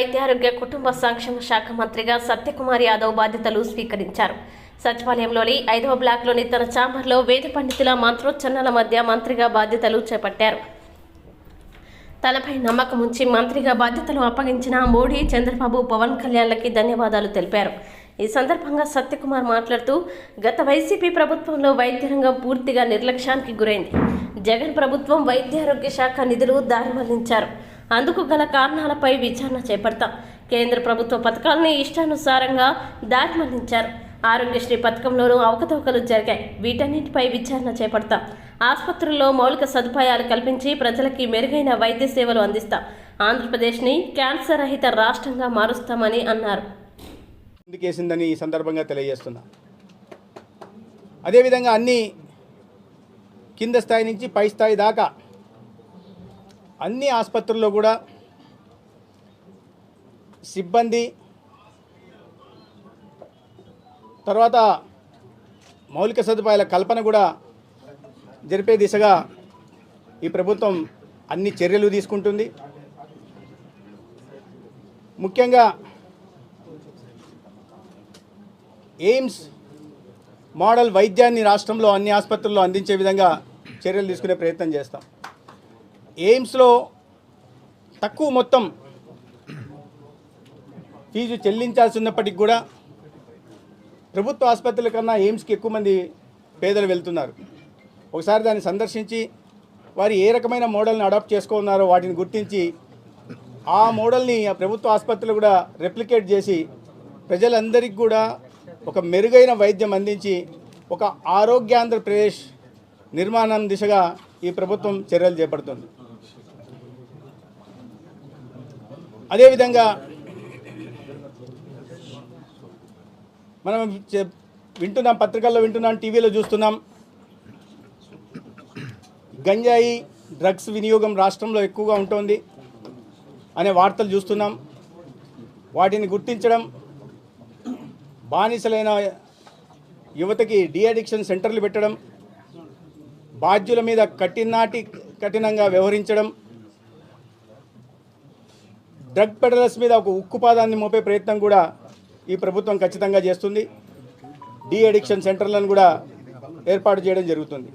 వైద్యారోగ్య కుటుంబ సంక్షేమ శాఖ మంత్రిగా సత్యకుమార్ యాదవ్ బాధ్యతలు స్వీకరించారు. సచివాలయంలోని ఐదవ బ్లాక్లోని తన ఛాంబర్లో వేద పండితుల మంత్రోచ్చరణల మధ్య మంత్రిగా బాధ్యతలు చేపట్టారు. తనపై నమ్మకం ఉంచి మంత్రిగా బాధ్యతలు అప్పగించిన మోడీ చంద్రబాబు పవన్ కళ్యాణ్లకి ధన్యవాదాలు తెలిపారు. ఈ సందర్భంగా సత్యకుమార్ మాట్లాడుతూ గత వైసీపీ ప్రభుత్వంలో వైద్య రంగం పూర్తిగా నిర్లక్ష్యానికి గురైంది. జగన్ ప్రభుత్వం వైద్యారోగ్య శాఖ నిధులు దారి మళ్ళించారు అందుకు గల కారణాలపై విచారణ చేపడతాం. కేంద్ర ప్రభుత్వ పథకాలని ఇష్టానుసారంగా దారి ఆరోగ్యశ్రీ పథకంలోనూ అవకతవకలు జరిగాయి. వీటన్నిటిపై విచారణ చేపడతాం. ఆసుపత్రుల్లో మౌలిక సదుపాయాలు కల్పించి ప్రజలకి మెరుగైన వైద్య సేవలు అందిస్తాం. ఆంధ్రప్రదేశ్ని క్యాన్సర్ రహిత రాష్ట్రంగా మారుస్తామని అన్నారు. ముందుకేసిందని ఈ సందర్భంగా తెలియజేస్తున్నా. అదేవిధంగా అన్ని కింద స్థాయి నుంచి పై స్థాయి దాకా అన్ని ఆసుపత్రుల్లో కూడా సిబ్బంది తర్వాత మౌలిక సదుపాయాల కల్పన కూడా జరిపే దిశగా ఈ ప్రభుత్వం అన్ని చర్యలు తీసుకుంటుంది. ముఖ్యంగా ఎయిమ్స్ మోడల్ వైద్యాన్ని రాష్ట్రంలో అన్ని ఆసుపత్రుల్లో అందించే విధంగా చర్యలు తీసుకునే ప్రయత్నం చేస్తాం. ఎయిమ్స్లో తక్కువ మొత్తం ఫీజు చెల్లించాల్సి ఉన్నప్పటికి కూడా ప్రభుత్వ ఆసుపత్రుల కన్నా ఎయిమ్స్కి ఎక్కువ మంది పేదలు వెళ్తున్నారు. ఒకసారి దాన్ని సందర్శించి వారు ఏ రకమైన మోడల్ని అడాప్ట్ చేసుకున్నారో వాటిని గుర్తించి ఆ మోడల్ని ఆ ప్రభుత్వ ఆసుపత్రులు కూడా రెప్లికేట్ చేసి ప్రజలందరికీ కూడా ఒక మెరుగైన వైద్యం అందించి ఒక ఆరోగ్యాంధ్రప్రదేశ్ నిర్మాణం దిశగా ఈ ప్రభుత్వం చర్యలు చేపడుతుంది. అదేవిధంగా మనం వింటున్నాం పత్రికల్లో వింటున్నాం టీవీలో చూస్తున్నాం. గంజాయి డ్రగ్స్ వినియోగం రాష్ట్రంలో ఎక్కువగా ఉంటుంది అనే వార్తలు చూస్తున్నాం. వాటిని గుర్తించడం బానిసలైన యువతకి డిఅడిక్షన్ సెంటర్లు పెట్టడం బాధ్యుల మీద కఠినాటి కఠినంగా వ్యవహరించడం డ్రగ్ పెడలర్స్ మీద ఒక ఉక్కుపాదాన్ని మోపే ప్రయత్నం కూడా ఈ ప్రభుత్వం ఖచ్చితంగా చేస్తుంది. డీ అడిక్షన్ సెంటర్లను కూడా ఏర్పాటు చేయడం జరుగుతుంది.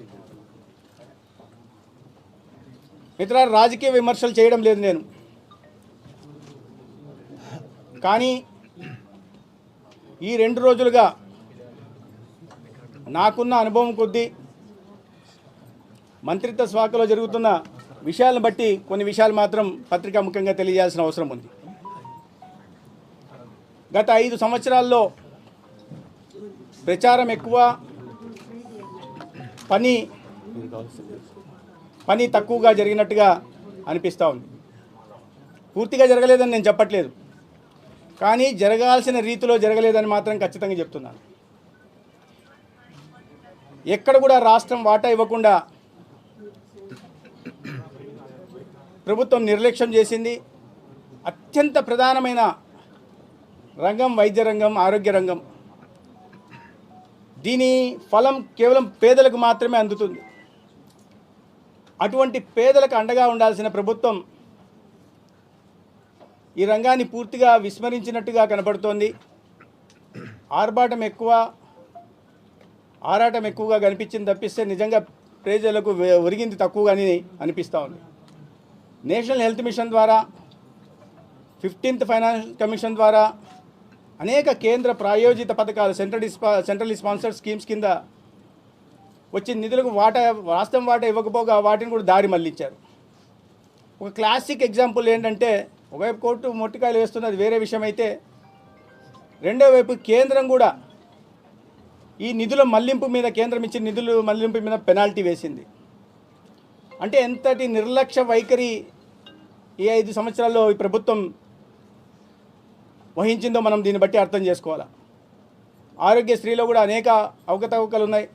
మిత్రులారా రాజకీయ విమర్శలు చేయడం లేదు నేను. కానీ ఈ రెండు రోజులుగా నాకున్న అనుభవం కొద్దీ మంత్రిత్వ శాఖలో జరుగుతున్న విషయాలను బట్టి కొన్ని విషయాలు మాత్రం పత్రికా ముఖ్యంగా తెలియజేయాల్సిన అవసరం ఉంది. గత ఐదు సంవత్సరాల్లో ప్రచారం ఎక్కువ పని పని తక్కువగా జరిగినట్టుగా అనిపిస్తూ ఉంది. పూర్తిగా జరగలేదని నేను చెప్పట్లేదు. కానీ జరగాల్సిన రీతిలో జరగలేదని మాత్రం ఖచ్చితంగా చెప్తున్నాను. ఎక్కడ కూడా రాష్ట్రం వాటా ఇవ్వకుండా ప్రభుత్వం నిర్లక్ష్యం చేసింది. అత్యంత ప్రధానమైన రంగం వైద్య రంగం ఆరోగ్య రంగం. దీని ఫలం కేవలం పేదలకు మాత్రమే అందుతుంది. అటువంటి పేదలకు అండగా ఉండాల్సిన ప్రభుత్వం ఈ రంగాన్ని పూర్తిగా విస్మరించినట్టుగా కనపడుతోంది. ఆర్భాటం ఎక్కువ ఆరాటం ఎక్కువగా కనిపించింది తప్పిస్తే నిజంగా ప్రజలకు ఒరిగింది తక్కువగాని అనిపిస్తూ ఉంది. నేషనల్ హెల్త్ మిషన్ ద్వారా ఫిఫ్టీన్త్ ఫైనాన్స్ కమిషన్ ద్వారా అనేక కేంద్ర ప్రాయోజిత పథకాలు సెంట్రల్ స్పా సెంట్రల్ స్పాన్సర్డ్ స్కీమ్స్ కింద వచ్చిన నిధులకు వాటా వాస్తవం వాటా ఇవ్వకపోగా వాటిని కూడా దారి మళ్ళించారు ఒక క్లాసిక్ ఎగ్జాంపుల్ ఏంటంటే ఒకవైపు కోర్టు మొట్టికాయలు వేస్తున్నది వేరే విషయం అయితే రెండో వైపు కేంద్రం కూడా ఈ నిధుల మళ్ళింపు మీద కేంద్రం ఇచ్చిన నిధులు మళ్ళింపు మీద పెనాల్టీ వేసింది. అంటే ఎంతటి నిర్లక్ష్య వైఖరి ఈ ఐదు సంవత్సరాల్లో ఈ ప్రభుత్వం వహించిందో మనం దీన్ని బట్టి అర్థం చేసుకోవాలి? ఆరోగ్యశ్రీలో కూడా అనేక అవకతవకలు ఉన్నాయి.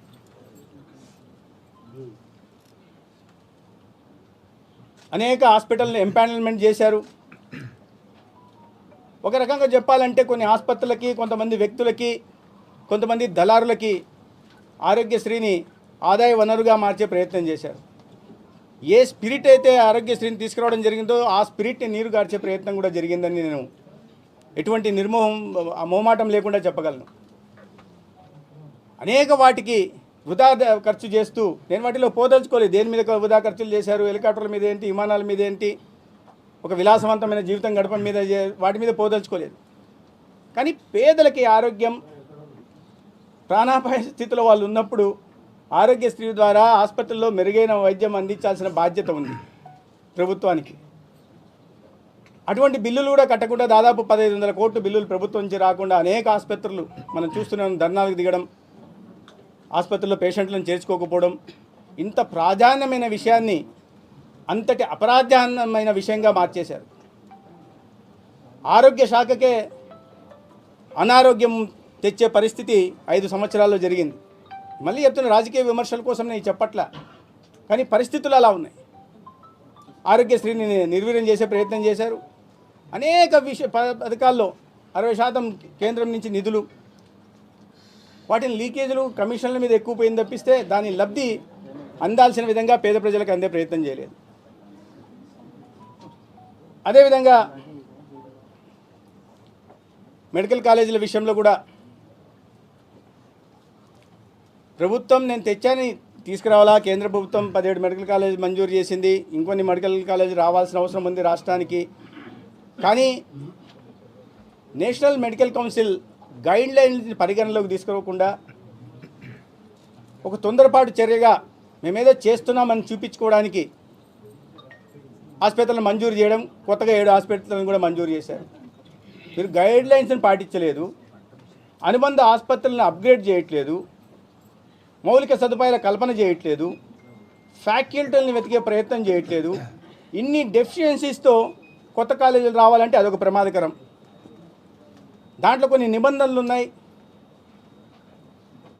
అనేక హాస్పిటల్ని ఎంపానల్మెంట్ చేశారు. ఒక రకంగా చెప్పాలంటే కొన్ని ఆసుపత్రులకి కొంతమంది వ్యక్తులకి కొంతమంది దళారులకి ఆరోగ్యశ్రీని ఆదాయ వనరుగా మార్చే ప్రయత్నం చేశారు. ఏ స్పిరిట్ అయితే ఆరోగ్యశ్రీని తీసుకురావడం జరిగిందో ఆ స్పిరిట్ని నీరు గార్చే ప్రయత్నం కూడా జరిగిందని నేను ఎటువంటి నిర్మోహం ఆ మోమాటం లేకుండా చెప్పగలను. అనేక వాటికి వృధా ద- ఖర్చు చేస్తూ నేను వాటిలో పోదలుచుకోలేదు. దేని మీద వృధా ఖర్చులు చేశారు హెలికాప్టర్ల మీద ఏంటి విమానాల మీద ఏంటి ఒక విలాసవంతమైన జీవితం గడపడం మీద వాటి మీద పోదలుచుకోలేదు. కానీ పేదలకి ఆరోగ్యం ప్రాణాపాయ స్థితిలో వాళ్ళు ఉన్నప్పుడు ఆరోగ్యశ్రీ ద్వారా హాస్పిటల్లో మెరుగైన వైద్యం అందించాల్సిన బాధ్యత ఉంది ప్రభుత్వానికి. అటువంటి బిల్లులు కూడా కట్టకుండా దాదాపు పదహైదు వందల కోట్లు బిల్లులు ప్రభుత్వం నుంచి రాకుండా అనేక ఆసుపత్రులు మనం చూస్తున్నాం ధర్నాలకు దిగడం ఆసుపత్రుల్లో పేషెంట్లను చేర్చుకోకపోవడం ఇంత ప్రాధాన్యమైన విషయాన్ని అంతటి అపరాధాన్యమైన విషయంగా మార్చేశారు. ఆరోగ్య శాఖకే అనారోగ్యం తెచ్చే పరిస్థితి ఐదు సంవత్సరాల్లో జరిగింది. మళ్ళీ చెప్తున్న రాజకీయ విమర్శల కోసం నేను చెప్పట్లా. కానీ పరిస్థితులు అలా ఉన్నాయి. ఆరోగ్యశ్రీని నిర్వీర్యం చేసే ప్రయత్నం చేశారు. అనేక విషయ పథకాల్లో అరవై శాతం కేంద్రం నుంచి నిధులు. వాటిని లీకేజీలు కమిషన్ల మీద ఎక్కువ పోయింది తప్పిస్తే దాని లబ్ధి అందాల్సిన విధంగా పేద ప్రజలకు అందే ప్రయత్నం చేయలేదు. అదేవిధంగా మెడికల్ కాలేజీల విషయంలో కూడా ప్రభుత్వం నేను తెచ్చాని తీసుకురావాలా? కేంద్ర ప్రభుత్వం పదిహేడు మెడికల్ కాలేజ్ మంజూరు చేసింది. ఇంకొన్ని మెడికల్ కాలేజ్ రావాల్సిన అవసరం ఉంది రాష్ట్రానికి. కానీ national medical council guidelines పరిగణలోకి తీసుకోకుండా ఒక తొందరపాటు చర్యగా మేమేదో చేస్తున్నామని చూపించుకోవడానికి హాస్పిటల్ని మంజూరు చేయడం కొత్తగా ఏడు హాస్పిటల్ని కూడా మంజూరు చేశారు. మీరు గైడ్ లైన్స్ని పాటించలేదు. అనుబంధ ఆసుపత్రులను అప్గ్రేడ్ చేయట్లేదు. మౌలిక సదుపాయాల కల్పన చేయట్లేదు. ఫ్యాకల్టీలను వెతికే ప్రయత్నం చేయట్లేదు. ఇన్ని డెఫిషియన్సీస్తో కొత్త కాలేజీలు రావాలంటే అదొక ప్రమాదకరం. దాంట్లో కొన్ని నిబంధనలు ఉన్నాయి